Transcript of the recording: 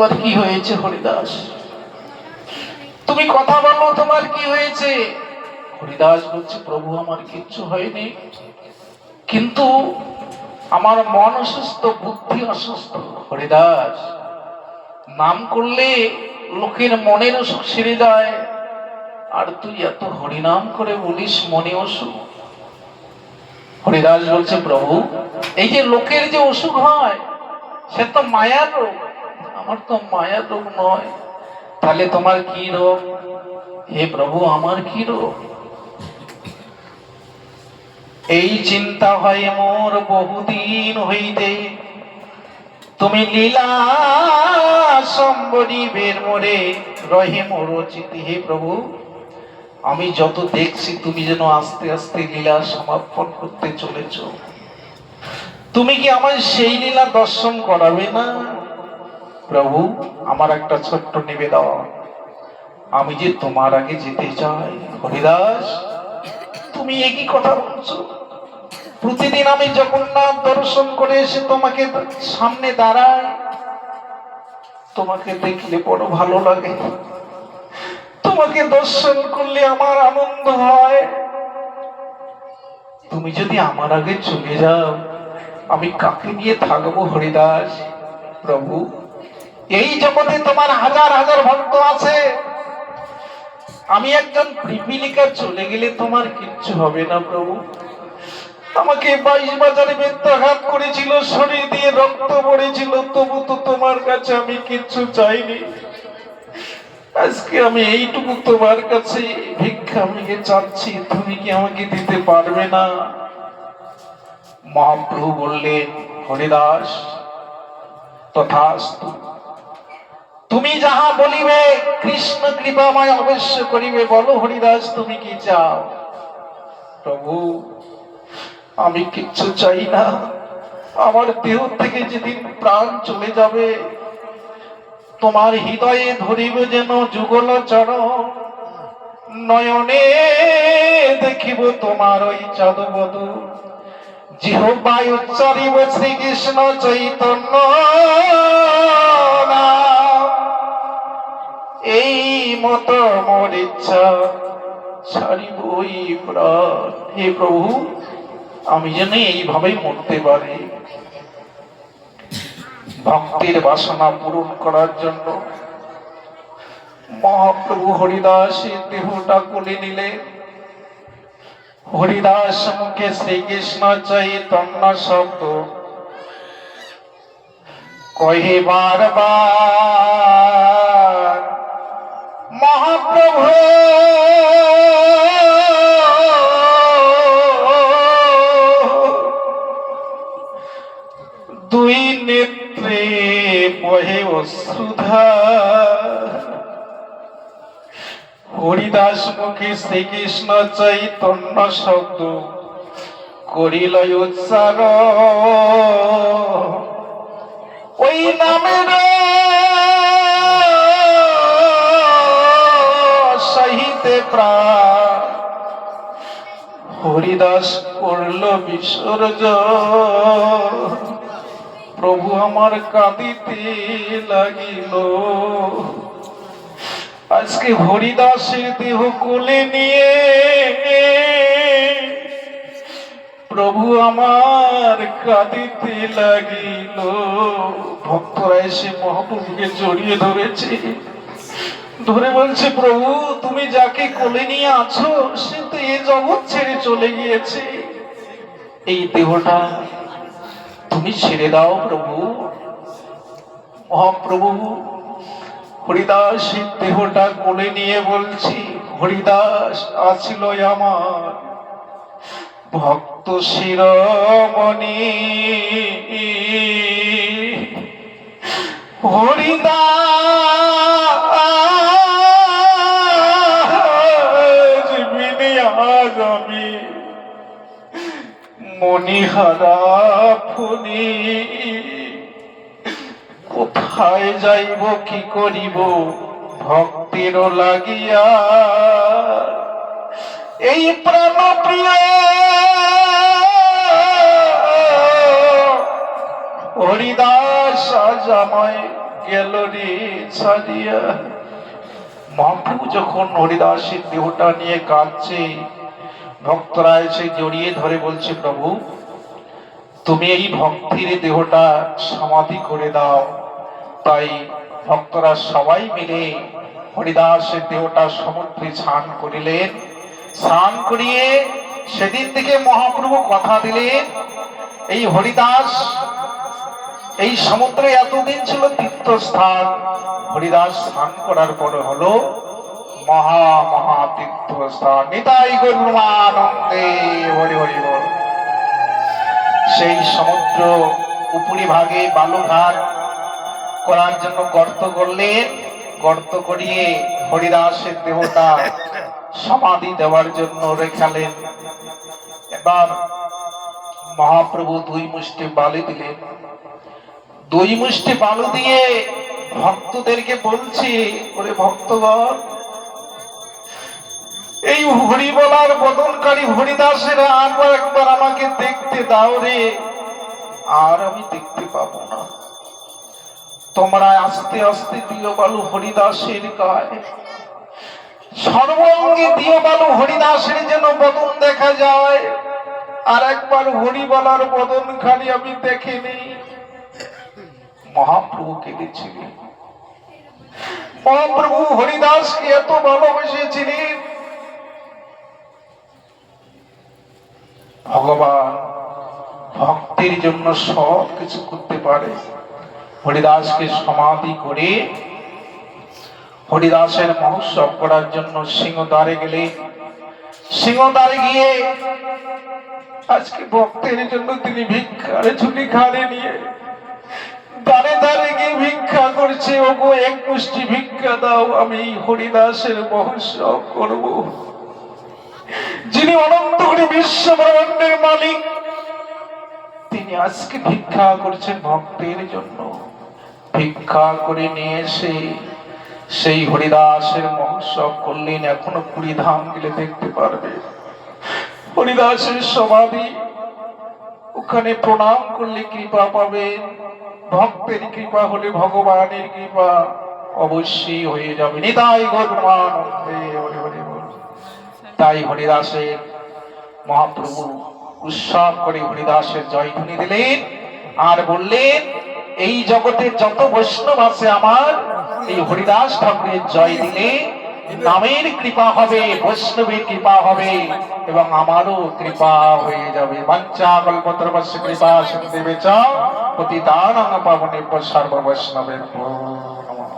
তোমার কি হয়েছে হরিদাস? তুমি কথা বলো, তোমার কি হয়েছে? হরিদাস বলছে, প্রভু, আমার কিচ্ছু হয়নি। কিন্তু আমার মন অসুস্থ, বুদ্ধি অসুস্থ। হরিদাস, নাম করলে লোকের মনের অসুখ সেরে যায়। আর তুই এত হরিনাম করে বলিস, মনে অসুখ? হরিদাস বলছে, প্রভু, এই যে লোকের যে অসুখ হয়, সে তো মায়ার রোগ। আমার তো মায়ার রোগ নয়। তাহলে তোমার কি রোগ? হে প্রভু, আমার কি রোগ? এই চিন্তা হয় মোর বহুদিন হইতে। তুমি লীলা রহে মোর হে প্রভু, আমি যত দেখছি, তুমি যেন আস্তে আস্তে লীলা সমাপন করতে চলেছ। তুমি কি আমার সেই লীলা দর্শন করাবে না? প্রভু, আমার একটা ছোট্ট নিবেদন। আমি যে তোমার আগে যেতে চাই, হরিদাস, তুমি একই কথা বলছো? প্রতিদিন আমি জগন্নাথ দর্শন করে এসে তোমাকে সামনে দাঁড়াই। তোমাকে দেখলে বড় ভালো লাগে। তোমাকে দর্শন করলে আমার আনন্দ হয়। তুমি যদি আমার আগে চলে যাও, আমি কাকে নিয়ে থাকব হরিদাস? প্রভু এই জগতে তোমার হাজার হাজার ভক্ত আছে। আমি একজন পিপিলিকা চলে গেলে তোমার কিচ্ছু হবে না প্রভু। আমাকে বাইশ বাজারে বেত্রাঘাত করেছিল, শরীর দিয়ে রক্ত পড়েছিল, তবু তো তোমার কাছে আমি কিচ্ছু চাইনি। আজকে আমি এইটুকু তোমার কাছে ভিক্ষা মেঘে চাচ্ছি, তুমি কি আমাকে দিতে পারবে না? মহাপ্রভু বললেন, হরিদাস, তথাস্তু তুমি যাহা বলিবে, কৃষ্ণ কৃপাময় অবশ্য করিবে। বলো হরিদাস, তুমি কি চাও? প্রভু, আমি কিচ্ছু চাই না। আমার দেহ থেকে যেদিন প্রাণ চলে যাবে, তোমার হৃদয়ে ধরিব যেন যুগল চরণ। নয়নে দেখিব তোমার ওই চাঁদবদ জিহ্বায় উচ্চারিব শ্রীকৃষ্ণ চৈতন্য। মত মোর ইচ্ছা, ছাড়িব ওই প্রাণ। হে প্রভু, আমি যেন এইভাবেই মরতে পারি। ভক্তের বাসনা পূরণ করার জন্য মহাপ্রভু দেহটা কোলে নিলে। হরিদাস মুখে শ্রীকৃষ্ণ চৈতন্য শব্দ। কহে বারবার অশ্রুধা হরিদাস মুখে শ্রীকৃষ্ণ চৈতন্য শব্দ করিল উচ্চার। ওই নামের সহিতে প্রাণ। হরিদাস করল বিসর্জ প্রভু আমার কাঁদিতে লাগিল। আজকে হরিদাসের দেহ কোলে নিয়ে প্রভু আমার কাঁদিতে লাগিল। ভক্তরা এসে মহাপ্রভুকে জড়িয়ে ধরেছে। ধরে বলছে, প্রভু, তুমি যাকে কোলে নিয়ে আছো, সে তো এ জগৎ ছেড়ে চলে গিয়েছে। এই দেহটা তুমি ছেড়ে দাও প্রভু। মহাপ্রভু, হরিদাস দেহটা কোলে নিয়ে বলছি, হরিদাস আছিল আমার। ভক্ত শিরমণি। হরিদাস মণিহারা ফণি কোথায় যাইব, কি করিব ভক্তির লাগিয়া। এই প্রাণ প্রিয় হরিদাস আমায় গেল রে সারিয়া মহাপ্রভু যখন হরিদাসের দেহটা নিয়ে কাঁদছে, ভক্তরা এসে জড়িয়ে ধরে বলছে, প্রভু তুমি এই ভক্তির দেহটা সমাধি করে দাও। তাই ভক্তরা সবাই মিলে হরিদাসের দেহটা সমুদ্রে স্নান করিলেন। স্নান করিয়ে সেদিন থেকে মহাপ্রভু কথা দিলেন, এই হরিদাস, এই সমুদ্রে এতদিন ছিল তীর্থস্থান। হরিদাস স্নান করার পর হলো মহা মহা তীর্থস্থান। নিতাই গরুমানন্দে হরি হরি বল। সেই সমুদ্র উপরি ভাগে বালুঘাট করার জন্য গর্ত করলেন গর্ত করিয়ে হরিদাসের দেহটা সমাধি দেওয়ার জন্য রেখালেন। এবার মহাপ্রভু দুই মুষ্টি বালি দিলেন। দুই মুষ্টি বালু দিয়ে ভক্তদেরকে বলছি, ওরে ভক্তগণ এই হরি বলার বদনকারী হরিদাসের আরবার একবার আমাকে দেখতে দাও রে। আর আমি দেখতে পাবো না। তোমরা আস্তে আস্তে দিও বালু হরিদাসের গায়ে। সর্বঙ্গে দিও বালু হরিদাসের যেন বদন দেখা যায়। আর একবার হরি বলার বদন খালি আমি দেখিনি মহাপ্রভু কেঁদেছিলেন। মহাপ্রভু হরিদাসকে এত ভালোবেসেছিলেন ভগবান ভক্তের জন্য সব কিছু করতে পারে। হরিদাসকে সমাধি করে হরিদাসের মহোৎসব করার জন্য সিংহদ্বারে গেলে, সিংহদ্বারে গিয়ে আজকে ভক্তের জন্য তিনি ভিক্ষার ঝুলি খাড়ে নিয়ে দাঁড়ে দাঁড়ে গিয়ে ভিক্ষা করছে, ওগো এক মুষ্টি ভিক্ষা দাও, আমি হরিদাসের মহোৎসব করব। যিনি অনন্ত করে বিশ্ব ব্রহ্মাণ্ডের মালিক, তিনি আজকে ভিক্ষা করছেন ভক্তের জন্য। ভিক্ষা করে নিয়ে এসে সেই হরিদাসের মহোৎসব করলেন, এখনও পুরী ধাম গেলে দেখতে পারবে। হরিদাসের সমাধি, ওখানে প্রণাম করলে কৃপা পাবেন। ভক্তের কৃপা হলে ভগবানের কৃপা অবশ্যই হয়ে যাবে। নিতাই গরুমান তাই হরিদাসের মহাপ্রভু উৎসব করে হরিদাসের জয়ধ্বনি দিলেন আর বললেন, এই জগতের যত বৈষ্ণব আছে আমার, এই হরিদাস ঠাকুরের জয় দিলে নামের কৃপা হবে, বৈষ্ণবের কৃপা হবে এবং আমারও কৃপা হয়ে যাবে। বাঞ্চা কল্পতরবশ্য কৃপা সিন্ধে বেচা প্রতি দান পাবনে সর্ব বৈষ্ণবের